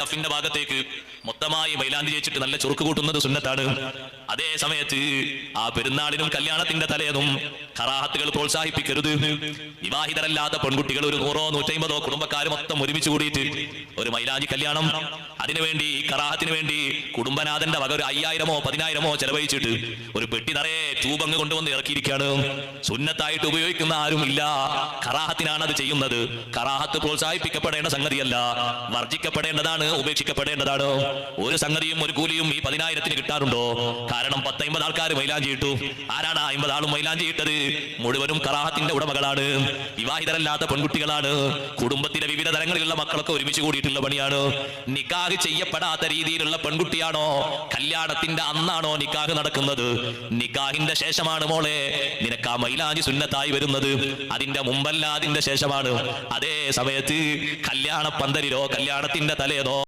കഫിന്റെ ഭാഗത്തേക്ക് മൊത്തമായി മൈലാന്തി ചേച്ചിട്ട് നല്ല ചുറുക്ക് കൂട്ടുന്നത് സുന്നത്താണ്. അതേ സമയത്ത് ആ പെരുന്നാളിനും കല്യാണത്തിന്റെ തലേന്നും കറാഹത്തുകൾ പ്രോത്സാഹിപ്പിക്കരുത്. വിവാഹിതരല്ലാത്ത പെൺകുട്ടികൾ ഒരു നൂറോ നൂറ്റമ്പതോ കുടുംബക്കാർ മൊത്തം ഒരുമിച്ച് കൂടിയിട്ട് ഒരു മൈലാഞ്ചി കല്യാണം അതിനുവേണ്ടി കറാഹത്തിന് വേണ്ടി കുടുംബനാഥന്റെ വക ഒരു അയ്യായിരമോ പതിനായിരമോ ചെലവഴിച്ചിട്ട് ഒരു പെട്ടി നിറയെ ചൂപങ്ങ് കൊണ്ടുവന്ന് ഇറക്കിയിരിക്കുകയാണ്. സുന്നത്തായിട്ട് ഉപയോഗിക്കുന്ന ആരും ഇല്ല. കറാഹത്തിനാണ് അത് ചെയ്യുന്നത്. കറാഹത്ത് പ്രോത്സാഹിപ്പിക്കപ്പെടേണ്ട സംഗതിയല്ല. വർജിക്കപ്പെടേണ്ടതാണ് ഉപേക്ഷിക്കപ്പെടേണ്ടതാണ്. ഒരു സംഗതിയും ഒരു കൂലിയും ഈ പതിനായിരത്തിന് കിട്ടാറുണ്ടോ? കാരണം പത്തൈമ്പത് ആൾക്കാർ മൈലാഞ്ചി ഇട്ടു. ആരാണ് അമ്പത് ആളും മൈലാഞ്ചി ഇട്ടത്? മുഴുവനും കറാഹത്തിന്റെ ഉടമകളാണ്. വിവാഹിതരല്ലാത്ത പെൺകുട്ടികളാണ്. കുടുംബത്തിലെ വിവിധ തലങ്ങളിലുള്ള മക്കളൊക്കെ ഒരുമിച്ച് കൂടിയിട്ടുള്ള പണിയാണ്. നിക്കാഹ് ചെയ്യപ്പെടാത്ത രീതിയിലുള്ള പെൺകുട്ടിയാണോ? കല്യാണത്തിന്റെ അന്നാണോ നിക്കാഹ് നടക്കുന്നത്? നിക്കാഹിന്റെ ശേഷമാണ് മോളെ. നിനക്ക് ആ മൈലാഞ്ചി സുന്നത്തായി വരുന്നത്. അതിന്റെ മുമ്പല്ല അതിന്റെ ശേഷമാണ്. അതേ സമയത്ത് കല്യാണ പന്തലിലോ കല്യാണത്തിന്റെ തലേന്നോ